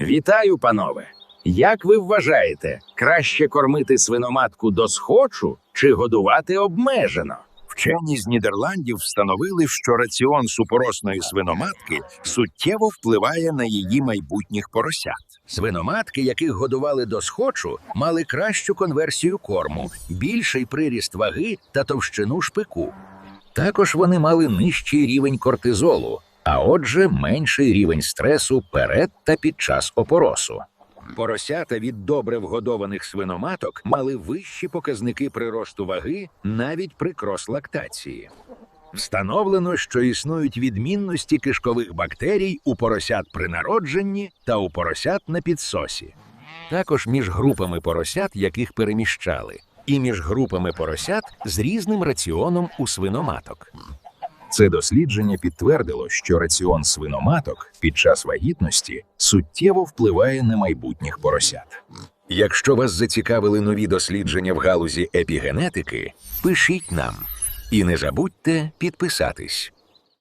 Вітаю, панове! Як ви вважаєте, краще кормити свиноматку до схочу чи годувати обмежено? Вчені з Нідерландів встановили, що раціон супоросної свиноматки суттєво впливає на її майбутніх поросят. Свиноматки, яких годували до схочу, мали кращу конверсію корму, більший приріст ваги та товщину шпику. Також вони мали нижчий рівень кортизолу, а отже, менший рівень стресу перед та під час опоросу. Поросята від добре вгодованих свиноматок мали вищі показники приросту ваги навіть при крос-лактації. Встановлено, що існують відмінності кишкових бактерій у поросят при народженні та у поросят на підсосі. Також між групами поросят, яких переміщали, і між групами поросят з різним раціоном у свиноматок. Це дослідження підтвердило, що раціон свиноматок під час вагітності суттєво впливає на майбутніх поросят. Якщо вас зацікавили нові дослідження в галузі епігенетики, пишіть нам і не забудьте підписатись.